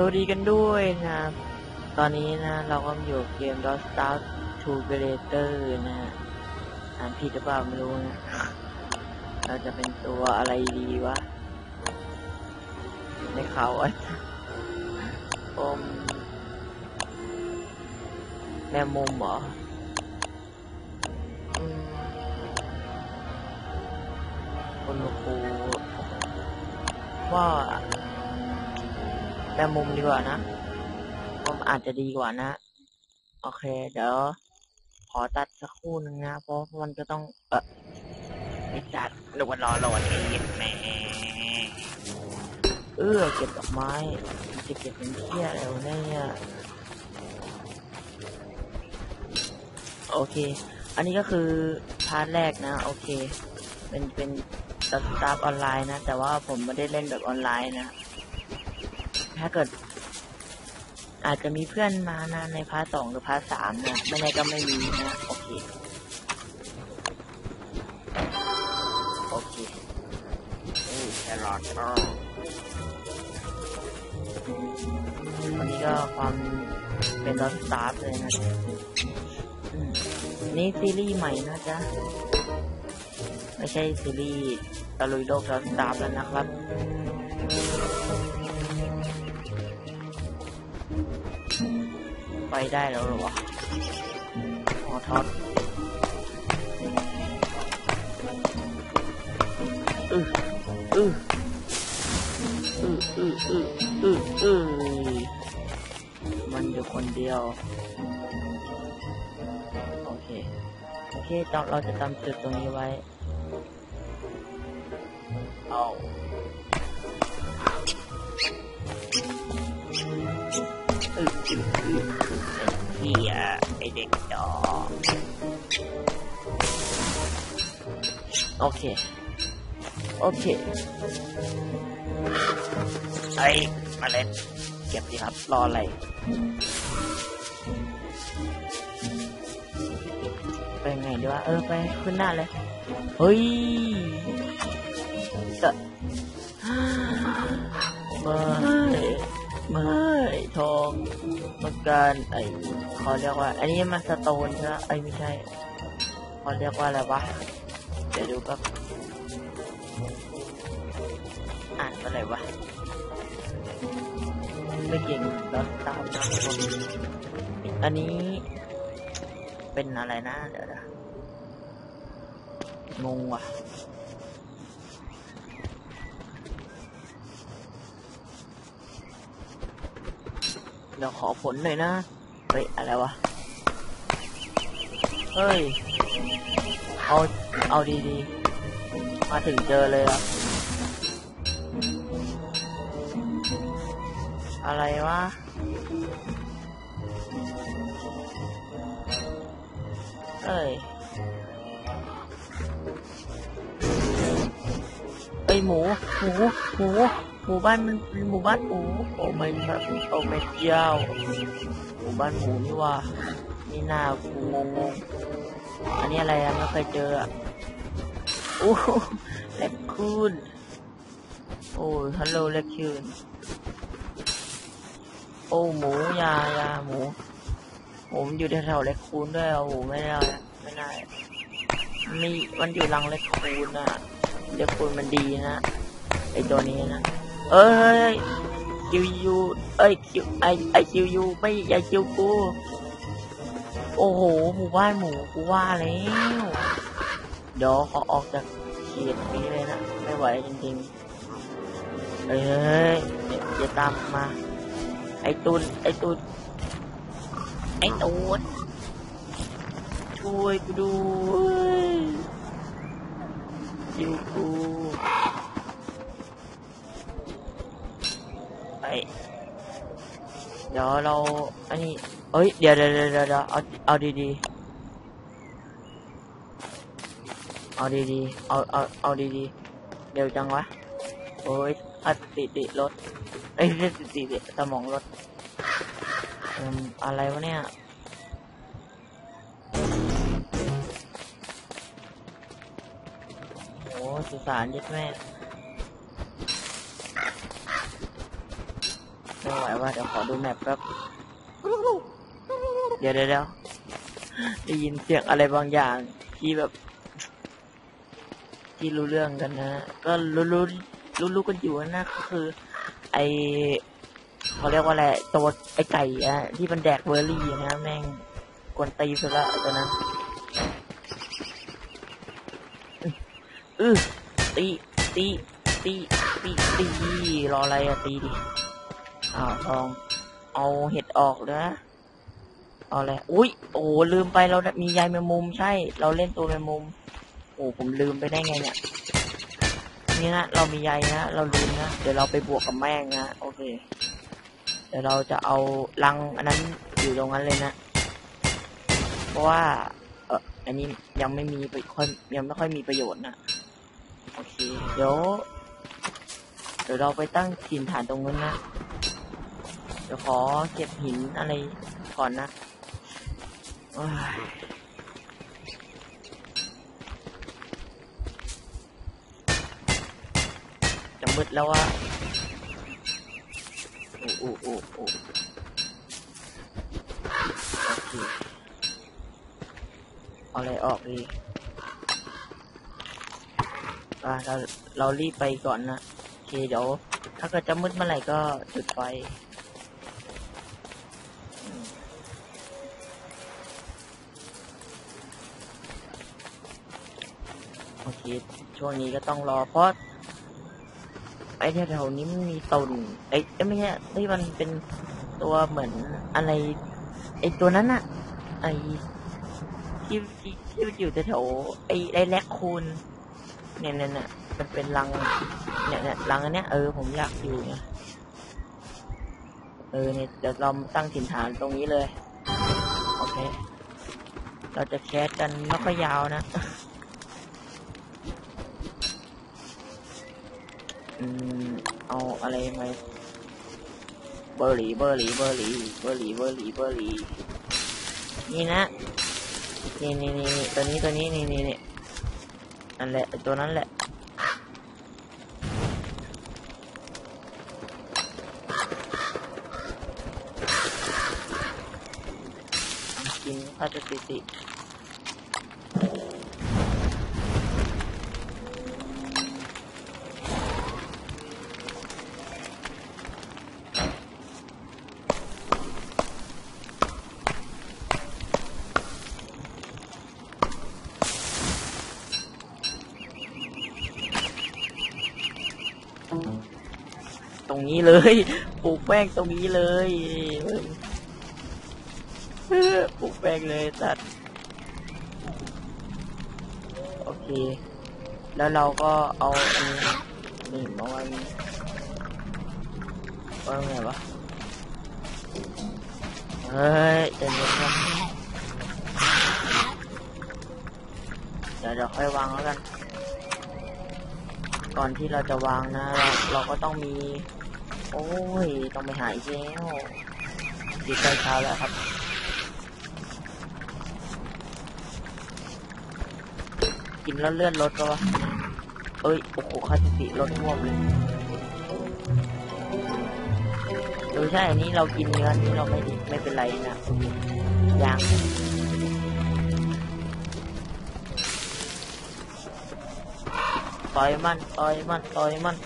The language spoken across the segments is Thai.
สวัสดีกันด้วยนะครับ ตอนนี้นะเราก็อยู่เกม Dot Star to Creator นะฮะอ่านผิดหรือเปล่าไม่รู้นะ เราจะเป็นตัวอะไรดีวะ ในเขาอะอมแมมมุมเหรออืมคุณครูว่า แมมมุมดีกว่านะผมอาจจะดีกว่านะ โอเค เดี๋ยว ขอตัดสักครู่หนึ่งนะ เพราะมันก็ต้อง เออไม่จัดหรือว่ารอโหลดเองแม่เออเก็บดอกไม้จะเก็บเป็นเที่ยอะไรวเนี่ยโอเค อันนี้ก็คือพาร์ทแรกนะ โอเค เป็นเป็นสตาร์ทออนไลน์นะ แต่ว่าผมไม่ได้เล่นแบบออนไลน์นะ ถ้าเกิด อาจจะมีเพื่อนมานะในพาร์ทสองหรือพาร์ทสามนะไม่แน่ก็ไม่มีนะโอเคโอเคโอ้แครอทวันนี้ก็ความเป็นรถสตาร์ทเลยนะนี่ซีรีส์ใหม่นะจ๊ะไม่ใช่ซีรีส์ตะลุยโลกรถสตาร์ทแล้วนะครับ ไปได้แล้วหรอวะออท็อตอืออืออืออืออืออืออือมันอยู่คนเดียว โอเค โอเคเราจะจำจุดตรงนี้ไว้ เอา เฮียไอเด็กดอโอเค โอเค ไอมาเล็ดเก็บดีครับ รออะไรไปไงดีวะ เออ ไปขึ้นหน้าเลย เฮ้ยจะไม่ ไม่ทองต้องการไอ้เขาเรียกว่า อันนี้มันสโตนใช่ไหมไอ้ไม่ใช่เขาเรียกว่าอะไรวะเดี๋ยวดูแป๊บอ่านอะไรวะไม่เก่งแล้วตามนะคนอันนี้เป็นอะไรนะเดี๋ยวนะงงว่ะ เดี๋ยวขอผลหน่อยนะ เฮ้ย อะไรวะ เฮ้ย เอา เอาดีๆ มาถึงเจอเลยอะอะไรวะ เอ้ยเอ้ยหมู หมู หมู หมู่บ้านมันเป็นหมู่บ้านหมูโอ้ไม่ครับโอ้ไม่เจ้าหมู่บ้านหมูนี่ว่านี่หน้ากูงงงอันนี้อะไรอะไม่เคยเจออะโอ้เล็กคูนโอ้ฮัลโหลเล็กคูนโอ้หมูยายาหมูโอ้มันอยู่แถวๆเล็กคูนด้วยโอ้โหไม่ได้ไม่ได้มีมันอยู่รังเล็กคูนอะเล็กคูนมันดีนะไอตัวนี้นะ เอ้ยคิวยูเอ้ยคิวไอไอคิวยูไม่อย่าคิวกู โอ้โหหมู่บ้านหมูกูว่าแล้ว เดี๋ยวขอออกจากเขตนี้เลยนะ ไม่ไหวจริงๆ เอ้ยอย่าอย่าตามมา ไอตุนไอตุนไอตูนช่วยกูด้วยคิวกูไอ เดี๋ยวเราอันนี้เอ้ยเดี๋ยวเดี๋ยวเดี๋ยวเดี๋ยวเอาเอาดีๆเอาดีๆเอาเอาเอาดีๆเดี๋ยวจังวะโอ้ยอัดติติรถเอ้ติติติสมองรถเอิ่มอะไรวะเนี่ยโอ้สุสานยัดแม่ ไปไม่ไหวว่าเดี๋ยวขอดูแมปแป๊บเดี๋ยวเดี๋ยวเดี๋ยวได้ยินเสียงอะไรบางอย่างที่แบบ ที่รู้เรื่องกันนะ ก็รู้รู้รู้รู้กันอยู่นะก็คือ ไอเขาเรียกว่าอะไรตัวไอไก่อะที่มันแดกเบอร์รี่นะแม่งกวนตีสุดละตัวนั้นอือตีตีตีตีตีรออะไรอะตีดิ อ้าวทอง เอาเห็ดออกนะเอาอะไรอุ้ยโอ้โหลืมไปเรามียายแมงมุมใช่ เราเล่นตัวแมงมุม โอ้ผมลืมไปได้ไงเนี่ยนี่นะเรามีใยนะเราลืมนะเดี๋ยวเราไปบวกกับแม่งนะโอเค เดี๋ยวเราจะเอาลังอันนั้นอยู่ตรงนั้นเลยนะ เพราะว่าเอออันนี้ยังไม่มีไปค่อยยังไม่ค่อยมีประโยชน์นะโอเคเดี๋ยวเดี๋ยวเราไปตั้งถิ่นฐานตรงนู้นนะ เดี๋ยวขอเก็บหินอะไรก่อนนะจะมืดแล้วว่าโอ้โอ้โอ้โอ้โอเคเอาอะไรออกดีอ่าเราเรารีบไปก่อนนะโอเคเดี๋ยว ถ้าเกิดจะมืดเมื่อไหร่ก็จุดไฟ โอเคช่วงนี้ก็ต้องรอเพราะไอ้แถวๆนี้มันมีตนไอ้ไม่ใช่ที่มันเป็นตัวเหมือนอะไร ไอ้ตัวนั้นอะไอ้ที่ที่ที่มันอยู่แถวไอ้ไอ้แลคคูนเนี่ยเนี่ยเนี่ยมันเป็นรังเนี่ยเนี่ยรังอันเนี้ยเออผมอยากอยู่ไงเออเนี่ยเดี๋ยวเราตั้งถิ่นฐานตรงนี้เลย โอเค เราจะแคสกันไม่ค่อยยาวนะ อืมเอาอะไรไหมเบอร์รี่เบอร์รี่เบอร์รี่เบอร์รี่เบอร์รี่เบอร์รี่นี่นะนี่นี่นี่ตัวนี้ตัวนี้นี่นี่นี่นั่นแหละตัวนั้นแหละกินพลาสติ ติตรงนี้เลยปลูกแป้งตรงนี้เลยเออปลูกแป้งเลยสัตว์โอเค แล้วเราก็เอาอันนี้นี่มาไว้นี่ไว้ไงวะเฮ้ยเดี๋ยวเดี๋ยวเดี๋ยวเดี๋ยวค่อยวางแล้วกัน ก่อนที่เราจะวางนะ เราเราก็ต้องมี โอ้ย ต้องไปหาอีกแล้วดีใจเช้าแล้วครับ กินแล้วเลื่อนรถก็วะเอ้ย โอ้โหคาสิติรถท่วมเลยเออใช่อันนี้เรากินเนื้อนี้เราไม่ไม่เป็นไรนะยังต่อยมันต่อยมันต่อยมัน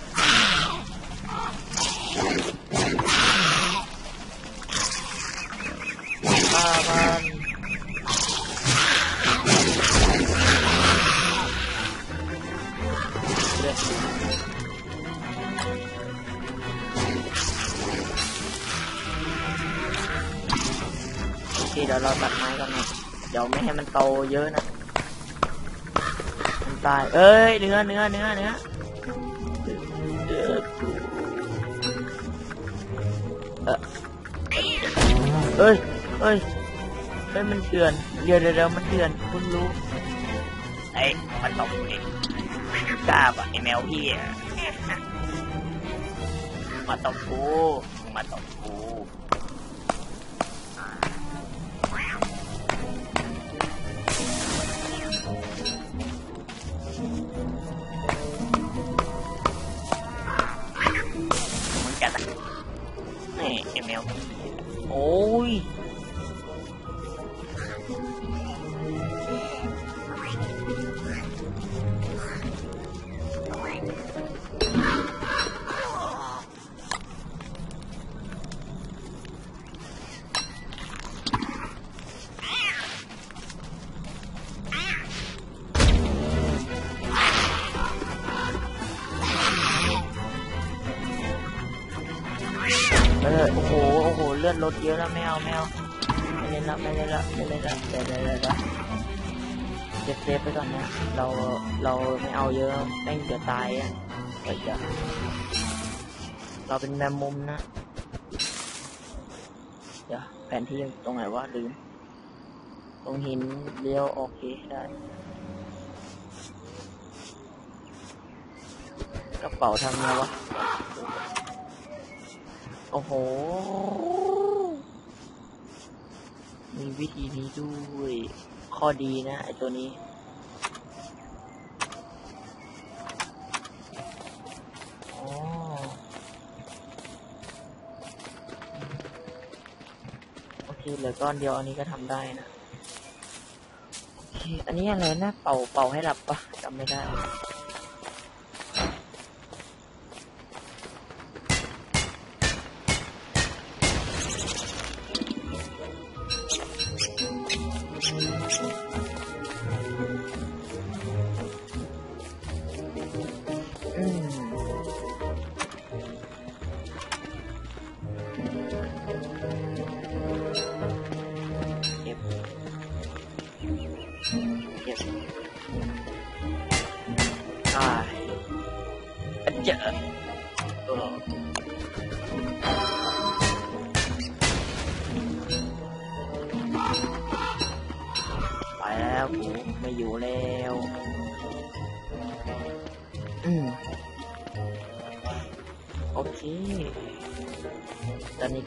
เลือดโอเดี๋ยวเราตัดไม้กันนะเดี๋ยวไม่ให้มันโตเยอะนะมันตายเอ้ยเนื้อเนื้อเนื้อเนื้อเนื้อเออเอ้ยเอ้ยเอ้ยมันเตือนเดี๋ยวเดี๋ยวเดี๋ยวมันเตือนคุณรู้ไอ้ยมันตบเอง กล้าปะไอแมวพี่อะมาตบกูมาตบกูมันกัดอะนี่เอ็มเอลโอ้ย เยอะแล้วไม่เอาไม่เอาไม่เล่นละไม่เล่นละไม่เล่นละเดี๋ยวเดี๋ยวเดี๋ยวเดี๋ยวเก็บเซฟไปก่อนนะเราเราไม่เอาเยอะแม่งจะตายอะเดี๋ยวเราเป็นแมมมุมนะเดี๋ยวแผนที่ตรงไหนวะลืมตรงหินเลี้ยวโอเคได้กระเป๋าทำไงวะ โอ้โห มีวิธีนี้ด้วย ข้อดีนะไอตัวนี้อ๋อโอเคเหลือก้อนเดียวอันนี้ก็ทำได้นะ โอเค อันนี้อะไรนะ เป่าเป่าให้หลับปะจำไม่ได้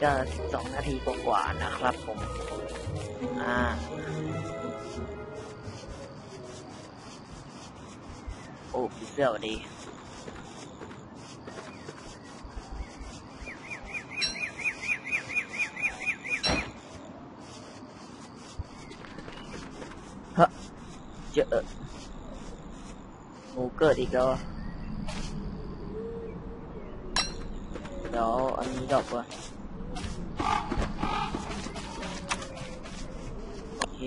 ตอนนี้ก็สองนาทีกว่าๆนะครับผมอ่าโอ้ผีเสื้อสวัสดีฮะเจอหมูเกิดอีกแล้วอะเดี๋ยวอันนี้ดรอกก่อ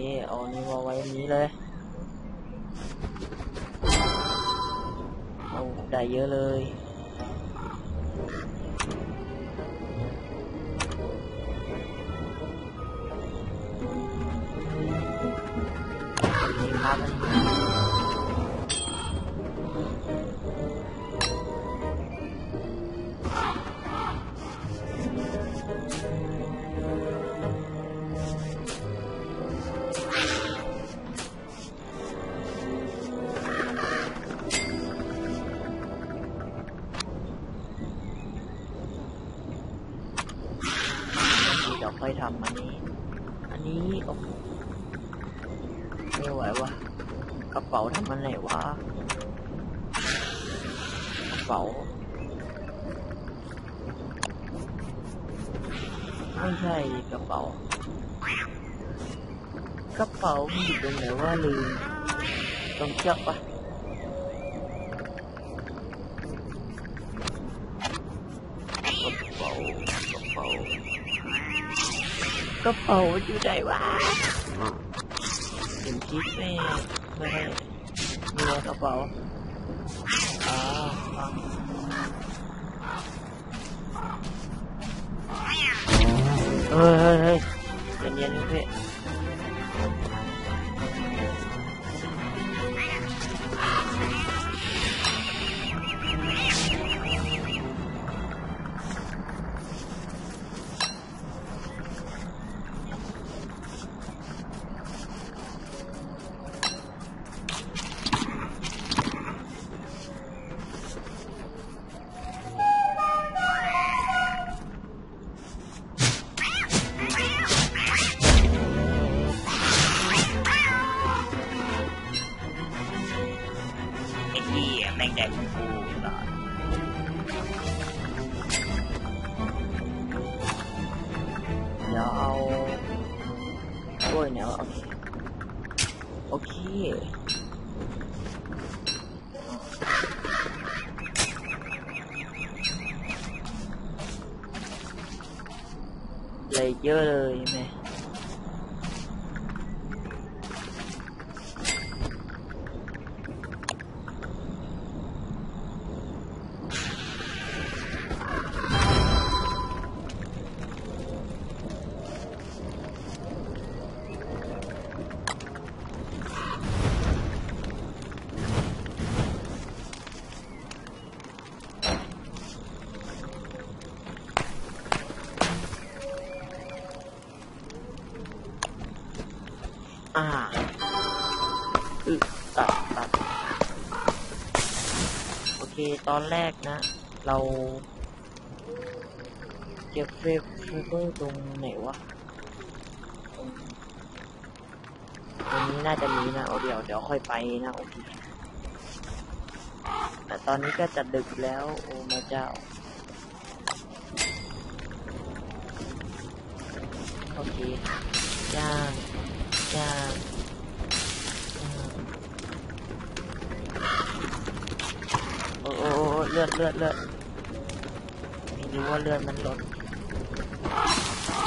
เคเอานี้วาไว้นี้เลยเอาได้เยอะเลยนี่ครับ ตรงเชือกปะกระเป๋ากระเป๋า ตอนแรกนะ เราเก็บเฟฟเฟเบอร์ตรงไหนวะตรงนี้น่าจะมีนะเอาเดี๋ยวเดี๋ยวค่อยไปนะโอเคแต่ตอนนี้ก็จะดึกแล้ว โอ้ม่เจ้า ลือดเลือดเลือดไม่รู้ว่าเลือดมันลด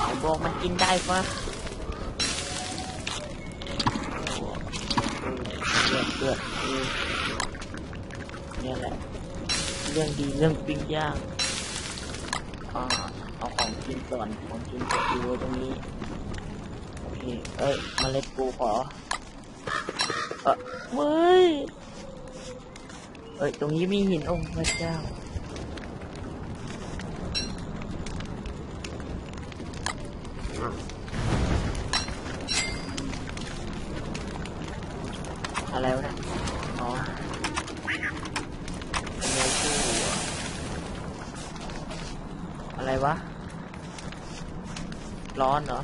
ไอ้บอกมันกินได้ปะเลือดเลือดเนี่ยแหละ เรื่องดีเรื่องปิ้งย่างอาเอาของกินก่อนของกินจะอยู่ตรงนี้โอเคเอ้ยมเมล็ดกูขอเออเว้ย เอ้ย ตรงนี้มีหินองค์พระเจ้า อะไรวะเนี่ยอ๋อเมชูอะไรวะ ร้อนเหรอ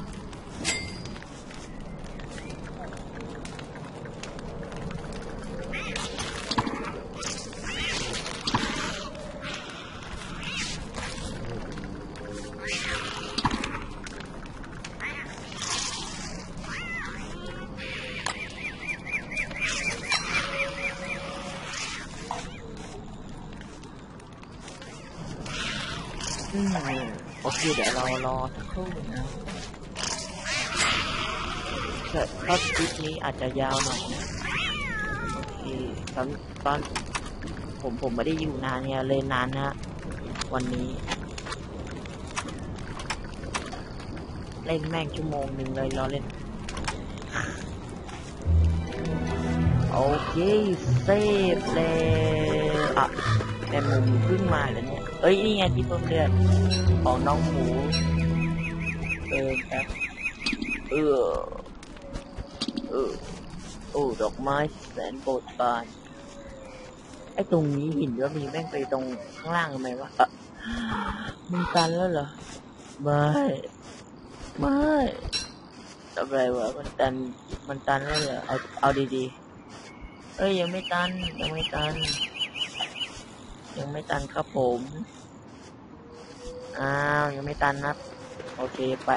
เกิดรอบคลิปนี้อาจจะยาวหน่อยนะโอเคตอนตอนผมผมไม่ได้อยู่นานเนี่ยเลยนานนะวันนี้เล่นแม่งชั่วโมงหนึ่งเลยรอเล่น โอเคเซฟเลยอะแต่หมูเพิ่งมาแล้วเนี่ย เอ้ย นี่ไงที่เพิ่มเลือดของน้องหมู เออครับเออ เออ โอ้ดอกไม้แสนโปรดปรานไอ้ตรงนี้หินว่ามีแม่งไปตรงข้างล่างทำไมวะอะมึงตันแล้วเหรอ ไม่ ไม่ทำไรวะ มันตัน มันตันแล้วเหรอ เอา เอาดีๆ เอ้ยยังไม่ตัน ยังไม่ตัน ยังไม่ตันครับผม อ้าว ยังไม่ตันนะ โอเคไป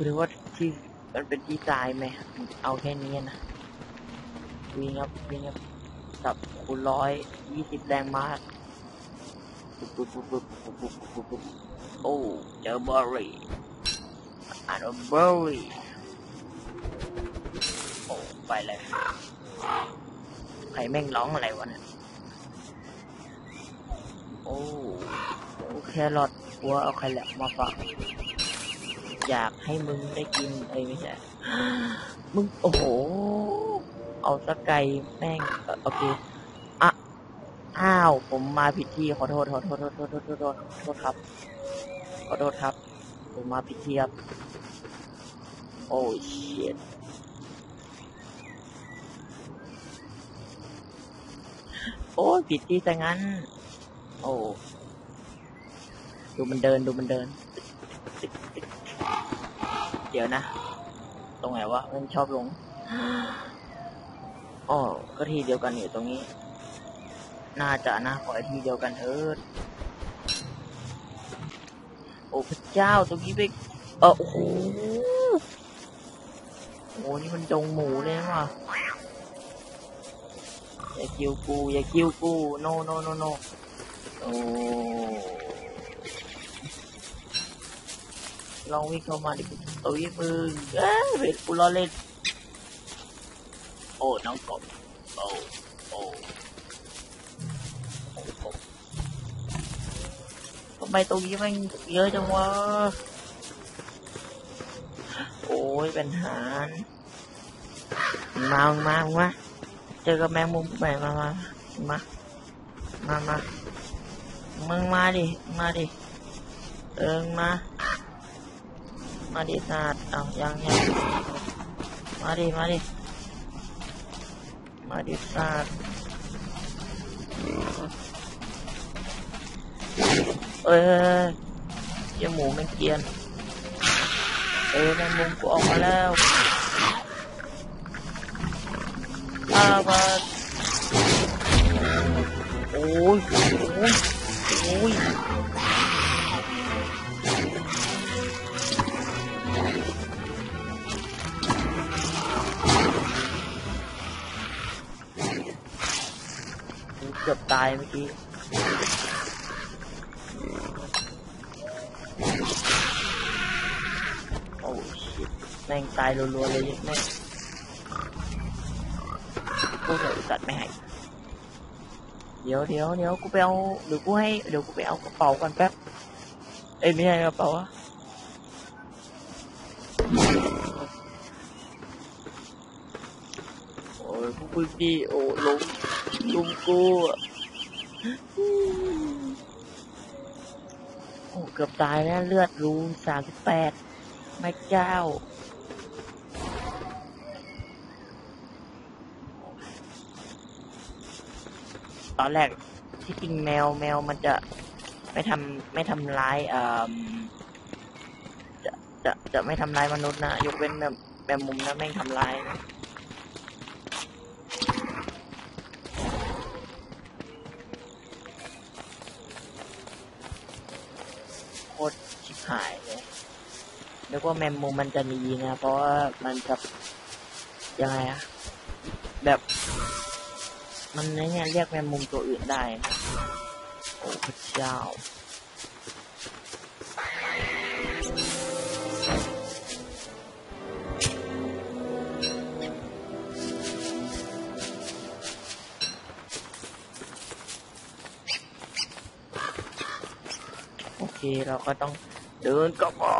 หรือว่าที่ มันเป็นที่ตายไหมเอาแค่นี้นะวิ่งครับวิ่งครับจับคูร้อยยี่สิบแรงมาโอ้เจอเบอร์รี่อ่นเบอร์รี่โอ้ไปเลยใครแม่งร้องอะไรวะเนี่ยโอ้โอเคหลอดว่าเอาใครแหละมาฝาก อยากให้มึงได้กินไอ้ไม่ใช่มึงโอ้โห เอาสกไก่แม่งโอเคอะอ้าว ผมมาผิดที่ขอโทษขอโทษขอโทษขอโทษขอโทษขอโทษครับ ขอโทษครับ ผมมาผิดที่ครับ โอ้เชียโอ้ผิดที่ซะงั้น โอ้ ดูมันเดิน ดูมันเดิน เดี๋ยวนะ ตรงไหนวะมันชอบลงอ๋อก็ที่เดียวกันอยู่ตรงนี้ น่าจะนะขอให้ที่เดียวกันเถิดโอ้พระเจ้าตรงนี้ไปเออโอ้โหโอ้นี่มันดงหมูเลยว่ะอย่าคิวกูอย่าคิวกู โนโนโนโนโอ้ ลองวิ่งเข้ามาดิตัววิ่งมึงเอ้ยเวทกูล้อเล่น โอ้ น้องกบโอ้โอ้โอ้ โอ้ทำไมตรงนี้มันเยอะจังวะ โอ้ยเป็นหารมามึงมามึงมาเจอกับแมงมุมไปมามามา มา มา มึงมาดิ มาดิ เอิงมา มาดิสัตว์เอายังยังมาดิมาดิมาดิสัตว์เอ้ยเจ้าหมูแม่งเกรียนเออแมงมุมกูออกมาแล้วอาบัดโอ้ยโอ้ยโอ้ย ตายเมื่อกี้โอ้ชิตแม่งตายรัวๆเลยแม่งกูจะตัดไม่ให้เดี๋ยวเดี๋ยวเดี๋ยวกูไปเอาเดี๋ยวกูให้เดี๋ยวกูไปเอากระเป๋าก่อนแป๊บเอ้ยไม่ใช่กระเป๋าอะโอ้ยพวกมึงดีโอ้ลุมลุมกูอะ โอ้เกือบตายแล้วเลือดรูสามสิบแปดไม่เจ้าตอนแรกที่จริงแมวแมวมันจะไม่ทำไม่ทำร้ายเอ่อจะจะจะไม่ทำร้ายมนุษย์นะยกเว้นแบบแบบมุมนะแม่งทำร้ายนะโคตรชิบหายเลยนึกว่าแมมมุมมันจะมีนะ เพราะว่ามันจะยังไงอะแบบ มันเนี่ยเรียกแมมมุมตัวอื่นได้ โอ้พระเจ้าโอเคเราก็ต้อง เดินกลับก่อ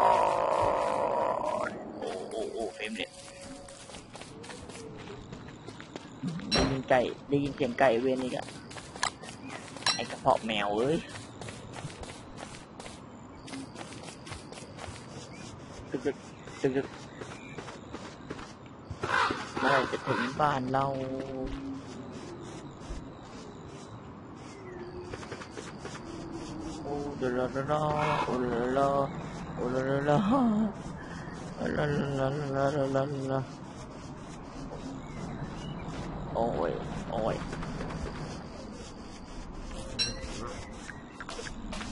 นโอ้โอ้โอ้เฟมเนี่ยได้ยินไก่ได้ยินเสียงไก่เวนอีกอะไอกระเพาะแมวเอ้ยตึกตึกตึกตึกเมื่อไหรจะถึงบ้านเรา โอ้ลาลาลาโอ้ลาลาโอลาลาลาโอ้ลาลาลาลาลาลลโอ้ยโอ้ย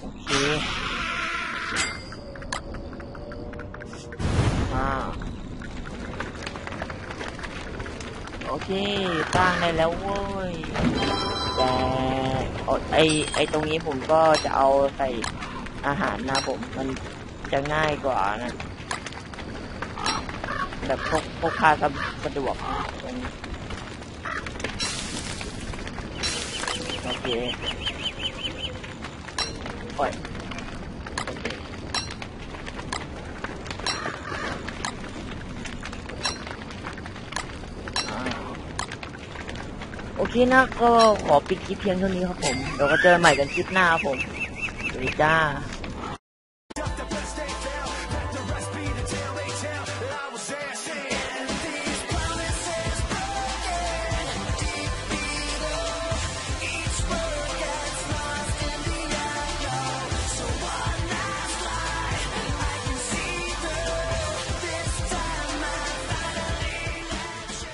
โอเคอ่าโอเคสร้งได้แล้ว ไอไอตรงนี้ผมก็จะเอาใส่อาหารนะผม มันจะง่ายกว่านะแบบพกพกพาสะดวกตรงนี้โอเคโอ้ยโอเคอ่า โอเคนะก็ขอปิดคลิปเพียงเท่านี้ครับผม เดี๋ยวก็เจอกันใหม่กันคลิปหน้าครับผมสวัสดีจ้า